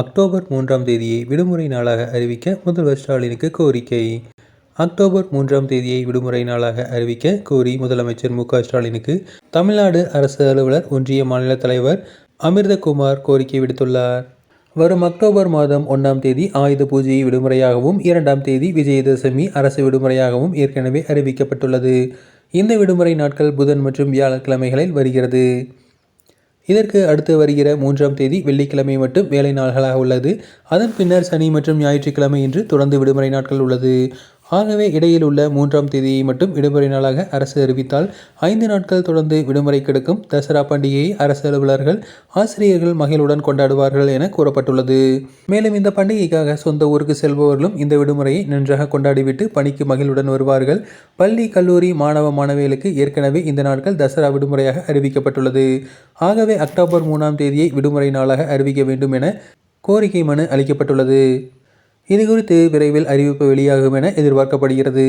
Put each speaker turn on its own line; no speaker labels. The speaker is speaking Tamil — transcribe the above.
அக்டோபர் மூன்றாம் தேதியை விடுமுறை நாளாக அறிவிக்க முதல்வர் ஸ்டாலினுக்கு கோரிக்கை. அக்டோபர் மூன்றாம் தேதியை விடுமுறை நாளாக அறிவிக்க கோரி முதலமைச்சர் மு ஸ்டாலினுக்கு தமிழ்நாடு அரசு அலுவலர் ஒன்றிய மாநில தலைவர் அமிர்தகுமார் கோரிக்கை விடுத்துள்ளார். வரும் அக்டோபர் மாதம் ஒன்றாம் தேதி ஆயுத பூஜையை விடுமுறையாகவும் இரண்டாம் தேதி விஜயதசமி அரசு விடுமுறையாகவும் ஏற்கனவே அறிவிக்கப்பட்டுள்ளது. இந்த விடுமுறை நாட்கள் புதன் மற்றும் வியாழக்கிழமைகளில் வருகிறது. இதற்கு அடுத்து வருகிற மூன்றாம் தேதி வெள்ளிக்கிழமை மட்டும் வேலை நாள்களாக உள்ளது. அதன் பின்னர் சனி மற்றும் ஞாயிற்றுக்கிழமை இன்று தொடர்ந்து விடுமுறை நாட்கள் உள்ளது. ஆகவே இடையில் உள்ள மூன்றாம் தேதியை மட்டும் விடுமுறை நாளாக அரசு அறிவித்தால் ஐந்து நாட்கள் தொடர்ந்து விடுமுறை கிடைக்கும் தசரா பண்டிகையை அரசு அலுவலர்கள் ஆசிரியர்கள் மகிழுடன் கொண்டாடுவார்கள் என கூறப்பட்டுள்ளது. மேலும் இந்த பண்டிகைக்காக சொந்த ஊருக்கு செல்பவர்களும் இந்த விடுமுறையை நன்றாக கொண்டாடிவிட்டு பணிக்கு மகிழுடன் வருவார்கள். பள்ளி கல்லூரி மாணவ மாணவிகளுக்கு ஏற்கனவே இந்த நாட்கள் தசரா விடுமுறையாக அறிவிக்கப்பட்டுள்ளது. ஆகவே அக்டோபர் மூணாம் தேதியை விடுமுறை நாளாக அறிவிக்க வேண்டும் என கோரிக்கை மனு அளிக்கப்பட்டுள்ளது. இதுகுறித்து விரைவில் அறிவிப்பு வெளியாகும் என எதிர்பார்க்கப்படுகிறது.